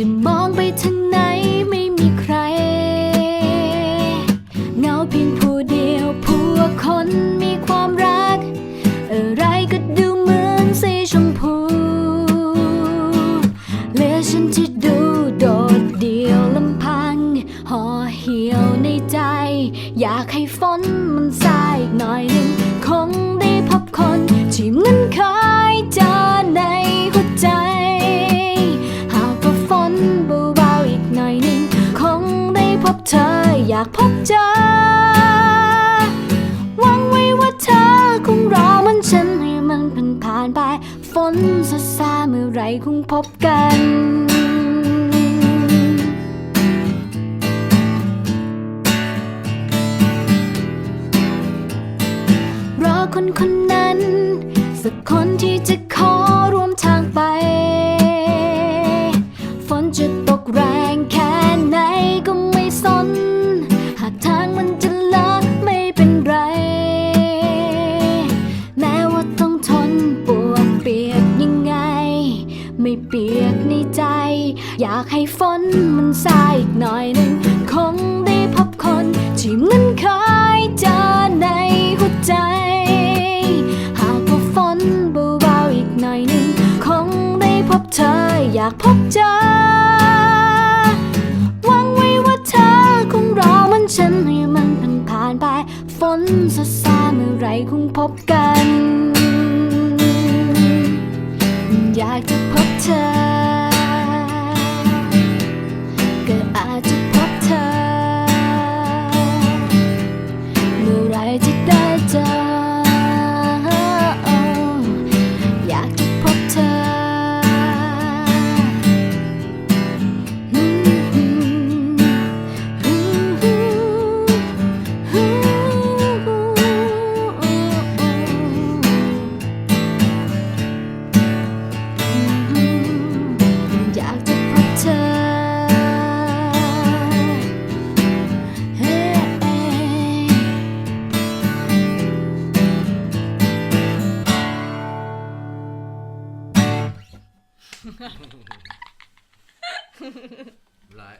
จะมองไปทางไหนไม่มีใครเงาเพียงผู้เดียวผู้คนมีความรัก อะไรก็ดูเหมือนสีชมพูเหลือฉันที่ดูโดดเดี่ยวลำพังห่อเหี่ยวในใจ อยากให้ฝนมันสายอีกหน่อยหนึ่งคงได้พบคนที่มันเคย ผ่านไป ฝนซาซาเมื่อไรคงพบกันรอคนคนนั้น สักคนที่จะขอร่วมทาง ไม่เปียกในใจ อยากให้ฝนมันซาอีกหน่อยหนึ่งคงได้พบคนที่มันเคยเจอในหัวใจ หากว่าฝนเบาๆอีกหน่อยหนึ่งคงได้พบเธออยากพบเจอหวังไว้ว่าเธอคงรอมันฉันให้มันผ่านผ่านไป ฝนซาซาเมื่อไรคงพบกัน อยากจะพบเธอ ก็อาจจะ ร้อย